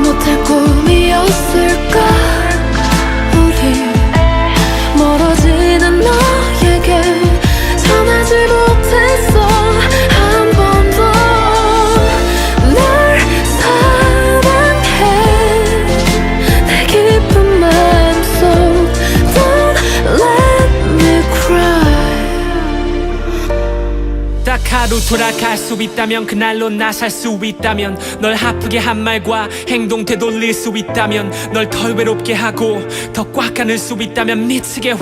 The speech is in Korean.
못할 꿈이었을 하루 돌아갈 수 있다면 그날로 나 살 수 있다면 널 아프게 한 말과 행동 되돌릴 수 있다면 널 덜 외롭게 하고 더 꽉 안을 수 있다면 미치게